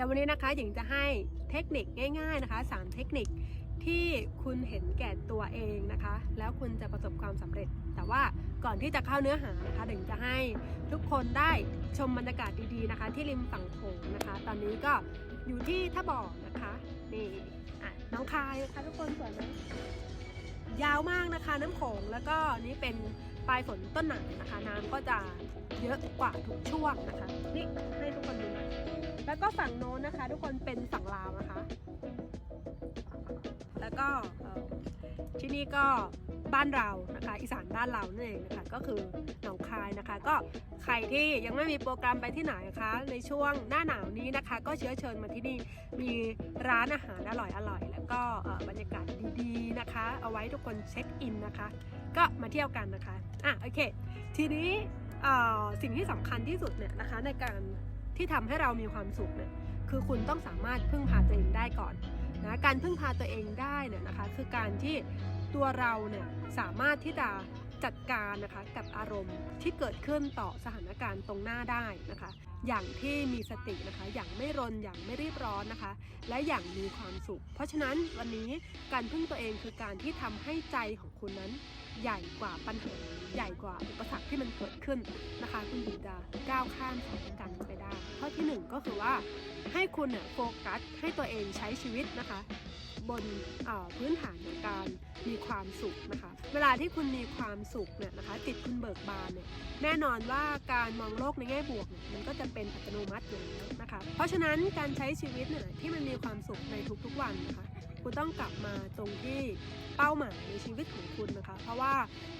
ดี๋ยววันนี้นะคะหญิงจะให้เทคนิคง่าย ๆนะคะสามเทคนิคที่คุณเห็นแก่ตัวเองนะคะ แล้วคุณจะประสบความสำเร็จ แต่ว่าก่อนที่จะเข้าเนื้อหานะคะหญิงจะให้ทุกคนได้ชมบรรยากาศดีๆนะคะ ที่ริมฝั่งโขงนะคะ ตอนนี้ก็อยู่ที่ท่าบ่อนะคะนี่อะน้องคายนะคะทุกคนสวยไหมยาวมากนะคะ น้ำโขงแล้วก็นี่เป็น ปลายฝนต้นหนาวนะคะ น้ำก็จะเยอะกว่าทุกช่วงนะคะ นี่ให้ทุกคนดูหน่อยแล้วก็ฝั่งโน้นนะคะ ทุกคนเป็นฝั่งลาวนะคะ แล้วก็ที่นี่ก็ บ้านเรานะคะ อีสานบ้านเรานั่นเองนะคะก็คือหนองคายนะคะ ก็ใครที่ยังไม่มีโปรแกรมไปที่ไหนนะคะ ในช่วงหน้าหนาวนี้นะคะ ก็เชื้อเชิญมาที่นี่มีร้านอาหารอร่อยอร่อยๆแล้วก็บรรยากาศดีๆนะคะ เอาไว้ทุกคนเช็คอินนะคะ ก็มาเที่ยวกันนะคะอะโอเค ทีนี้สิ่งที่สำคัญที่สุดเนี่ยนะคะในการที่ทำให้เรามีความสุขเนี่ยคือคุณต้องสามารถพึ่งพาตัวเองได้ก่อนนะการพึ่งพาตัวเองได้เนี่ยนะคะ คือการที่ ตัวเราเนี่ยสามารถที่จะจัดการนะคะกับอารมณ์ที่เกิดขึ้นต่อสถานการณ์ตรงหน้าได้นะคะ อย่างที่มีสตินะคะ อย่างไม่รนอย่างไม่รีบร้อนนะคะ และอย่างมีความสุข เพราะฉะนั้นวันนี้การพึ่งตัวเองคือการที่ทำให้ใจของคุณนั้น ใหญ่กว่าปัญหาใหญ่กว่าอุปสรรคที่มันเกิดขึ้นนะคะคุณถึงจะก้าวข้ามสถานการณ์นั้ไปได้ข้อที่หนึ่งก็คือว่าให้คุณเนี่ยโฟกัสให้ตัวเองใช้ชีวิตนะคะ บนพื้นฐานของการมีความสุขนะคะ เวลาที่คุณมีความสุขเนี่ยนะคะจิตคุณเบิกบานเนี่ยแน่นอนว่าการมองโลกในแง่บวกเนี่ยมันก็จะเป็นอัตโนมัติอยู่แล้วนะคะ เพราะฉะนั้นการใช้ชีวิตเนี่ยที่มันมีความสุขในทุกๆวันนะคะ คุณต้องกลับมาตรงที่เป้าหมายในชีวิตของคุณนะคะ เพราะว่า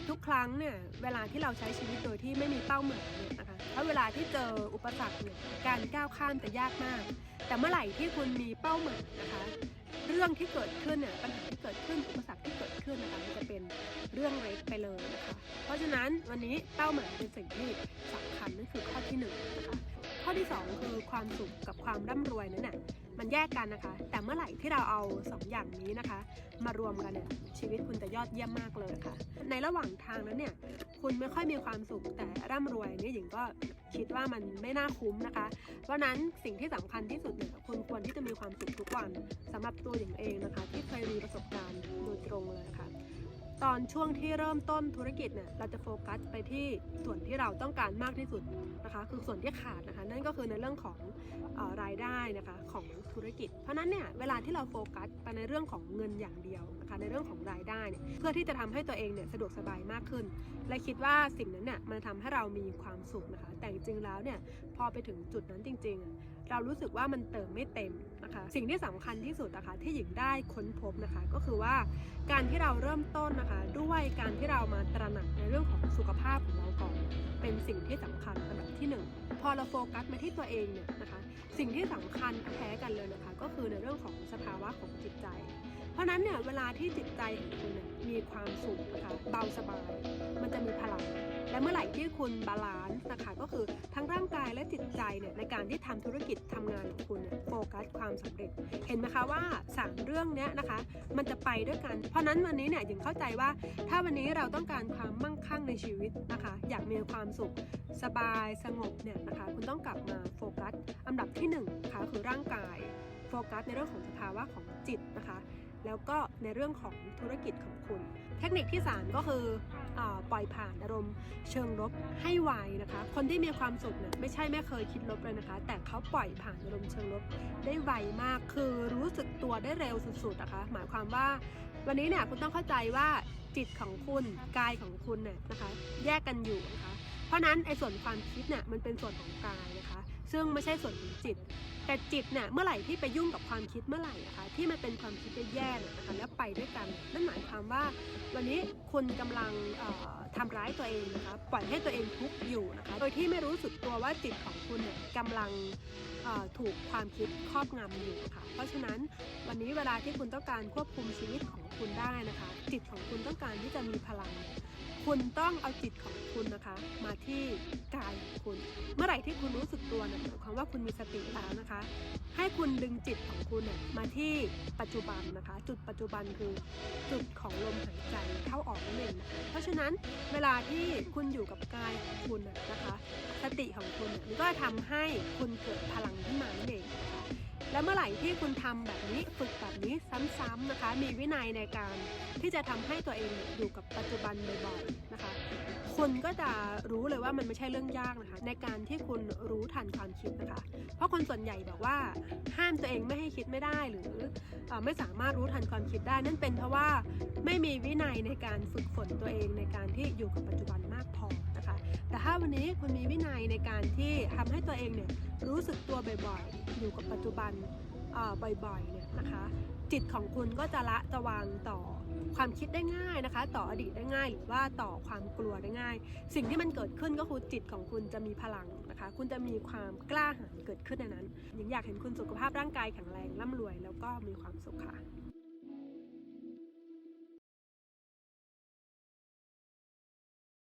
ทุกครั้งเนี่ยเวลาที่เราใช้ชีวิตโดยที่ไม่มีเป้าหมายเนี่ยนะคะถ้าเวลาที่เจออุปสรรคเนี่ยการก้าวข้ามจะยากมาก แต่เมื่อไหร่ที่คุณมีเป้าหมายนะคะเรื่องที่เกิดขึ้นเนี่ยปัญหาที่เกิดขึ้นอุปสรรคที่เกิดขึ้นนะคะมันจะเป็นเรื่องเล็กไปเลยนะคะเพราะฉะนั้นวันนี้เป้าหมายเป็นสิ่งที่สำคัญนั่นคือข้อที่หนึ่งนะคะข้อที่สองคือความสุขกับความร่ำรวยนั่นแหละ มันแยกกันนะคะ แต่เมื่อไหร่ที่เราเอาสองอย่างนี้นะคะ มารวมกันเนี่ยชีวิตคุณจะยอดเยี่ยมมากเลยค่ะ ในระหว่างทางนั้นเนี่ยคุณไม่ค่อยมีความสุขแต่ร่ำรวยเนี่ยหญิงก็คิดว่ามันไม่น่าคุ้มนะคะ เพราะนั้นสิ่งที่สำคัญที่สุดเนี่ยคุณควรที่จะมีความสุขทุกวันสำหรับตัวหญิงเองนะคะ ที่เคยมีประสบการณ์ ตอนช่วงที่เริ่มต้นธุรกิจเนี่ยเราจะโฟกัสไปที่ส่วนที่เราต้องการมากที่สุดนะคะคือส่วนที่ขาดนะคะนั่นก็คือในเรื่องของอรายได้นะคะของธุรกิจ เพราะนั้นเนี่ยเวลาที่เราโฟกัสไปในเรื่องของเงินอย่างเดียวนะคะในเรื่องของรายได้เนี่ยเพื่อที่จะทำให้ตัวเองเนี่ยสะดวกสบายมากขึ้น และคิดว่าสิ่งนั้นเนี่ยมันทำให้เรามีความสุขนะคะแต่จริงๆแล้วเนี่ยพอไปถึงจุดนั้นจริง ๆ เรารู้สึกว่ามันเติมไม่เต็มนะคะ สิ่งที่สำคัญที่สุดนะคะที่หญิงได้ค้นพบนะคะ ก็คือว่าการที่เราเริ่มต้นนะคะ ด้วยการที่เรามาตระหนักในเรื่องของสุขภาพของเราก่อน เป็นสิ่งที่สำคัญอันดับที่หนึ่งพอเราโฟกัสมาที่ตัวเองเนี่ยนะคะ สิ่งที่สำคัญแท้กันเลยนะคะ ก็คือในเรื่องของสภาวะของจิตใจ ราะนั้นเนี่ยเวลาที่จิตใจของคุณมีความสุขนะคะเบาสบาย มันจะมีพลัง และเมื่อไหร่ที่คุณบาลานซ์นะคะก็คือทั้งร่างกายและจิตใจเนี่ยในการที่ทำธุรกิจทำงานของคุณเนี่ยโฟกัสความสำเร็จ เห็นไหมคะว่าสามเรื่องเนี้ยนะคะ มันจะไปด้วยกัน เพราะนั้นวันนี้เนี่ยยังเข้าใจว่าถ้าวันนี้เราต้องการความมั่งคั่งในชีวิตนะคะ อยากมีความสุขสบายสงบเนี่ยนะคะ คุณต้องกลับมาโฟกัสอันดับที่หนึ่งนะคะคือร่างกายโฟกัสในเรื่องของสภาวะของจิตนะคะ แล้วก็ในเรื่องของธุรกิจของคุณ เทคนิคที่ 3 ก็คืออปล่อยผ่านอารมณ์เชิงลบให้ไวนะคะ คนที่มีความสุขเนี่ยไม่ใช่ไม่เคยคิดลบเลยนะคะ แต่เขาปล่อยผ่านอารมณ์เชิงลบได้ไวมาก คือรู้สึกตัวได้เร็วสุดๆนะคะ หมายความว่า วันนี้เนี่ยคุณต้องเข้าใจว่าจิตของคุณกายของคุณเนี่ยนะคะ แยกกันอยู่นะคะ เพราะนั้นไอ้ส่วนความคิดเนี่ยมันเป็นส่วนของกายนะคะ ซึ่งไม่ใช่ส่วนของจิต แต่จิตเนี่ยเมื่อไหร่ที่ไปยุ่งกับความคิดเมื่อไหร่นะคะที่มันเป็นความคิดแย่ๆนะคะแล้วไปด้วยกันนั่นหมายความว่า วันนี้คุณกำลังเอ่อทำร้ายตัวเองนะคะปล่อยให้ตัวเองทุกข์อยู่นะคะโดยที่ไม่รู้สึกตัวว่าจิตของคุณเนี่ยกำลังถูกความคิดครอบงำอยู่ค่ะ เพราะฉะนั้นวันนี้เวลาที่คุณต้องการควบคุมชีวิตของคุณได้นะคะ จิตของคุณต้องการที่จะมีพลัง คุณต้องเอาจิตของคุณนะคะ มาที่กายของคุณ เมื่อไหร่ที่คุณรู้สึกตัวเนี่ยหมายความว่าคุณมีสติแล้วนะคะ ให้คุณดึงจิตของคุณเนี่ยมาที่ปัจจุบันนะคะ จุดปัจจุบันคือจุดของลมหายใจเข้าออกนั่นเองนะคะเพราะฉะนั้นเวลาที่คุณอยู่กับกายของคุณนะคะ สติของคุณมันก็จะทำให้คุณเกิดพลัง และเมื่อไหร่ที่คุณทำแบบนี้ฝึกแบบนี้ซ้ำๆนะคะ มีวินัยในการที่จะทำให้ตัวเองอยู่กับปัจจุบันบ่อยๆนะคะ คุณก็จะรู้เลยว่ามันไม่ใช่เรื่องยากนะคะ ในการที่คุณรู้ทันความคิดนะคะ เพราะคนส่วนใหญ่บอกว่าห้ามตัวเองไม่ให้คิดไม่ได้หรือไม่สามารถรู้ทันความคิดได้ นั่นเป็นเพราะว่าไม่มีวินัยในการฝึกฝนตัวเองในการที่อยู่กับปัจจุบันมากพอนะคะ แต่ถ้าวันนี้คุณมีวินัยในการที่ทำให้ตัวเองเนี่ยรู้สึกตัวบ่อยๆ อยู่กับปัจจุบันบ่อยๆเนี่ยนะคะ จิตของคุณก็จะละจะวางต่อความคิดได้ง่ายนะคะ ต่ออดีตได้ง่าย หรือว่าต่อความกลัวได้ง่าย สิ่งที่มันเกิดขึ้นก็คือจิตของคุณจะมีพลังนะคะ คุณจะมีความกล้าหาญเกิดขึ้นในนั้นหญิงอยากเห็นคุณสุขภาพร่างกายแข็งแรงร่ำรวย แล้วก็มีความสุขค่ะ